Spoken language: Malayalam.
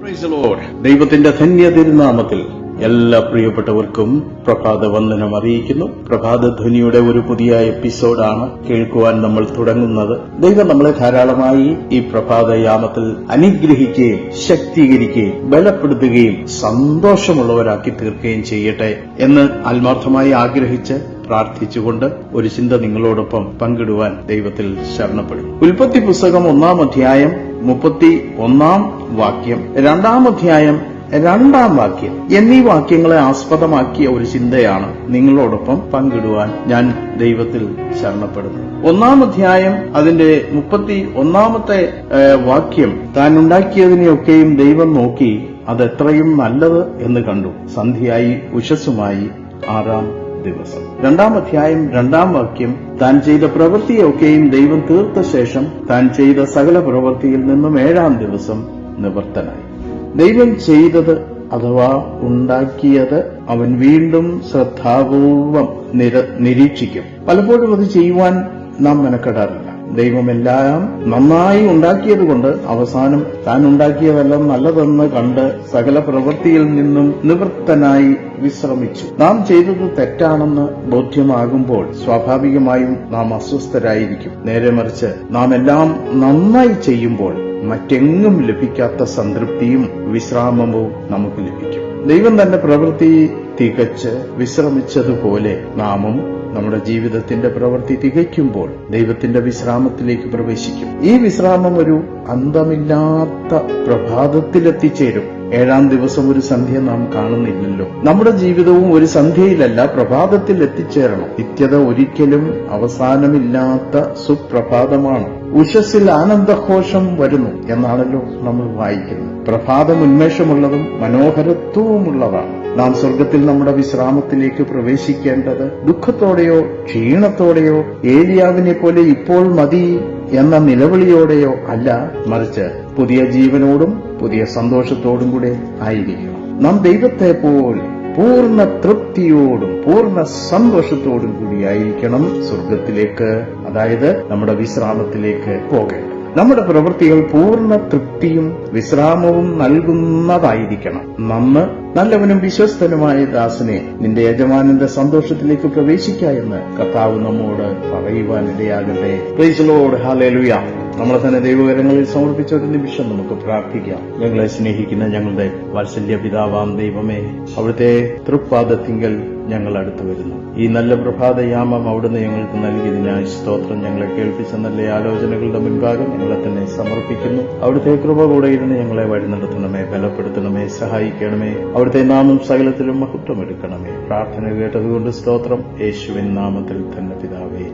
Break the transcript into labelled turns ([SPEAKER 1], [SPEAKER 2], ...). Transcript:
[SPEAKER 1] ദൈവത്തിന്റെ ധന്യ തിരുനാമത്തിൽ എല്ലാ പ്രിയപ്പെട്ടവർക്കും പ്രഭാത വന്ദനം അറിയിക്കുന്നു. പ്രഭാത ധ്വനിയുടെ ഒരു പുതിയ എപ്പിസോഡാണ് കേൾക്കുവാൻ നമ്മൾ തുടങ്ങുന്നത്. ദൈവം നമ്മളെ ധാരാളമായി ഈ പ്രഭാത യാമത്തിൽ അനുഗ്രഹിക്കുകയും ശക്തീകരിക്കുകയും ബലപ്പെടുത്തുകയും സന്തോഷമുള്ളവരാക്കി തീർക്കുകയും ചെയ്യട്ടെ എന്ന് ആത്മാർത്ഥമായി ആഗ്രഹിച്ച് പ്രാർത്ഥിച്ചുകൊണ്ട് ഒരു ചിന്ത നിങ്ങളോടൊപ്പം പങ്കിടുവാൻ ദൈവത്തിൽ ശരണപ്പെടും ഉൽപ്പത്തി പുസ്തകം ഒന്നാം അധ്യായം മുപ്പത്തി ഒന്നാം വാക്യം. രണ്ടാം അധ്യായം രണ്ടാം വാക്യം. എന്നീ വാക്യങ്ങളെ ആസ്പദമാക്കിയ ഒരു ചിന്തയാണ് നിങ്ങളോടൊപ്പം പങ്കിടുവാൻ ഞാൻ ദൈവത്തിൽ ശരണപ്പെടുന്നു. ഒന്നാം അധ്യായം അതിന്റെ മുപ്പത്തി ഒന്നാമത്തെ വാക്യം. താൻ ഉണ്ടാക്കിയതിനെയൊക്കെയും ദൈവം നോക്കി അത് എത്രയും നല്ലത് എന്ന് കണ്ടു. സന്ധ്യയായി ഉഷസ്സുമായി ആറാം ദിവസം. രണ്ടാം അധ്യായം രണ്ടാം വാക്യം. താൻ ചെയ്ത പ്രവൃത്തിയൊക്കെയും ദൈവം തീർത്ത ശേഷം താൻ ചെയ്ത സകല പ്രവൃത്തിയിൽ നിന്നും ഏഴാം ദിവസം നിവർത്തനായി. ദൈവം ചെയ്തത് അഥവാ ഉണ്ടാക്കിയത് അവൻ വീണ്ടും ശ്രദ്ധാപൂർവം നിര- നിരീക്ഷിക്കും. പലപ്പോഴും അത് ചെയ്യുവാൻ നാം മെനക്കെടാറില്ല. ദൈവമെല്ലാം നന്നായി ഉണ്ടാക്കിയതുകൊണ്ട് അവസാനം താൻ ഉണ്ടാക്കിയതെല്ലാം നല്ലതെന്ന് കണ്ട് സകല പ്രവൃത്തിയിൽ നിന്നും നിവൃത്തനായി വിശ്രമിച്ചു. നാം ചെയ്തത് തെറ്റാണെന്ന് ബോധ്യമാകുമ്പോൾ സ്വാഭാവികമായും നാം അസ്വസ്ഥരായിരിക്കും. നേരെ മറിച്ച് നാം എല്ലാം നന്നായി ചെയ്യുമ്പോൾ മറ്റെങ്ങും ലഭിക്കാത്ത സംതൃപ്തിയും വിശ്രാമവും നമുക്ക് ലഭിക്കും. ദൈവം തന്റെ പ്രവൃത്തി തികച്ച് വിശ്രമിച്ചതുപോലെ നാമും നമ്മുടെ ജീവിതത്തിന്റെ പ്രവൃത്തി തികയ്ക്കുമ്പോൾ ദൈവത്തിന്റെ വിശ്രാമത്തിലേക്ക് പ്രവേശിക്കും. ഈ വിശ്രാമം ഒരു അന്തമില്ലാത്ത പ്രഭാതത്തിലെത്തിച്ചേരും. ഏഴാം ദിവസം ഒരു സന്ധ്യ നാം കാണുന്നില്ലല്ലോ. നമ്മുടെ ജീവിതവും ഒരു സന്ധ്യയിലല്ല പ്രഭാതത്തിൽ എത്തിച്ചേരണം നിത്യത ഒരിക്കലും അവസാനമില്ലാത്ത സുപ്രഭാതമാണ്. ഉഷസ്സിൽ ആനന്ദഘോഷം വരുന്നു എന്നാണല്ലോ നമ്മൾ വായിക്കുന്നത്. പ്രഭാതം ഉന്മേഷമുള്ളതും മനോഹരത്വവുമുള്ളതാണ്. നാം സ്വർഗത്തിൽ നമ്മുടെ വിശ്രാമത്തിലേക്ക് പ്രവേശിക്കേണ്ടത് ദുഃഖത്തോടെയോ ക്ഷീണത്തോടെയോ ഏലിയാവിനെ പോലെ ഇപ്പോൾ മതി എന്ന നിലവിളിയോടെയോ അല്ല മറിച്ച് പുതിയ ജീവനോടും പുതിയ സന്തോഷത്തോടും കൂടെ ആയിരിക്കണം നാം ദൈവത്തെ പോലെ പൂർണ തൃപ്തിയോടും പൂർണ സന്തോഷത്തോടും കൂടിയായിരിക്കണം സ്വർഗത്തിലേക്ക് അതായത് നമ്മുടെ വിശ്രാമത്തിലേക്ക് പോകേണ്ടത്. നമ്മുടെ പ്രവൃത്തികൾ പൂർണ തൃപ്തിയും വിശ്രാമവും നൽകുന്നതായിരിക്കണം. നമ്മ നല്ലവനും വിശ്വസ്തനുമായ ദാസനെ നിന്റെ യജമാനന്റെ സന്തോഷത്തിലേക്ക് പ്രവേശിക്ക എന്ന് കർത്താവ് നമ്മോട് പറയുവാനിടയാകട്ടെ. നമ്മളെ തന്നെ ദൈവകരങ്ങളിൽ സമർപ്പിച്ച ഒരു നിമിഷം നമുക്ക് പ്രാർത്ഥിക്കാം. ഞങ്ങളെ സ്നേഹിക്കുന്ന ഞങ്ങളുടെ വാത്സല്യ പിതാവാം ദൈവമേ അവിടുത്തെ തൃപ്പാദത്തിങ്കൽ ഞങ്ങൾ അടുത്തു വരുന്നു. ഈ നല്ല പ്രഭാതയാമം അവിടുന്ന് ഞങ്ങൾക്ക് നൽകിയതിനായി സ്തോത്രം ഞങ്ങളെ കേൾപ്പിച്ച നല്ല ആലോചനകളുടെ മുൻപാകെ ഞങ്ങളെ തന്നെ സമർപ്പിക്കുന്നു. അവിടുത്തെ കൃപ കൂടെ ഇരുന്ന് ഞങ്ങളെ വഴി നടത്തണമേ ബലപ്പെടുത്തണമേ സഹായിക്കണമേ. അവിടുത്തെ നാമം സകലത്തിലും മഹത്വം എടുക്കണമേ. പ്രാർത്ഥന കേട്ടതുകൊണ്ട് സ്തോത്രം. യേശുവിൻ നാമത്തിൽ തന്നെ പിതാവേ.